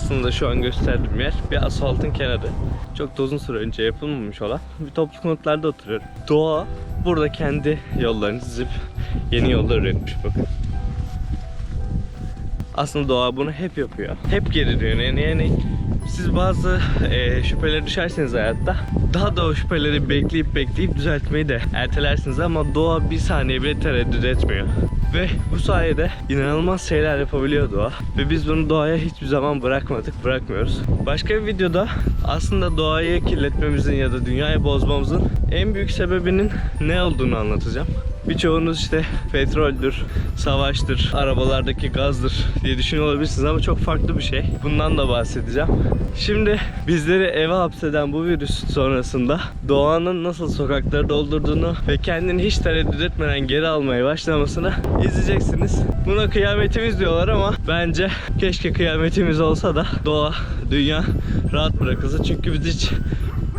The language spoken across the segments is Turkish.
aslında şu an gösterdiğim yer bir asfaltın kenarı. Çok da uzun süre önce yapılmamış olan bir toplu konutlarda oturuyorum. Doğa burada kendi yollarını çizip yeni yollar üretmiş bakın. Aslında doğa bunu hep yapıyor. Hep geri dönüyor. Yani, yani siz bazı e, şüphelere düşerseniz hayatta daha da o şüpheleri bekleyip bekleyip düzeltmeyi de ertelersiniz ama doğa bir saniye bile tereddüt etmiyor. Ve bu sayede inanılmaz şeyler yapabiliyor doğa. Ve biz bunu doğaya hiçbir zaman bırakmadık, bırakmıyoruz. Başka bir videoda aslında doğayı kirletmemizin ya da dünyayı bozmamızın en büyük sebebinin ne olduğunu anlatacağım. Birçoğunuz işte petroldür, savaştır, arabalardaki gazdır diye düşünüyor olabilirsiniz ama çok farklı bir şey. Bundan da bahsedeceğim. Şimdi bizleri eve hapseden bu virüs sonrasında doğanın nasıl sokakları doldurduğunu ve kendini hiç tereddüt etmeden geri almaya başlamasını izleyeceksiniz. Buna kıyametimiz diyorlar ama bence keşke kıyametimiz olsa da doğa, dünya rahat bırakılsa. Çünkü biz hiç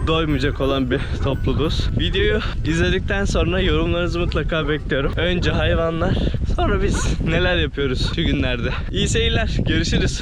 doymayacak olan bir topluluğuz. Videoyu izledikten sonra yorumlarınızı mutlaka bekliyorum. Önce hayvanlar, sonra biz neler yapıyoruz şu günlerde. İyi seyirler, görüşürüz.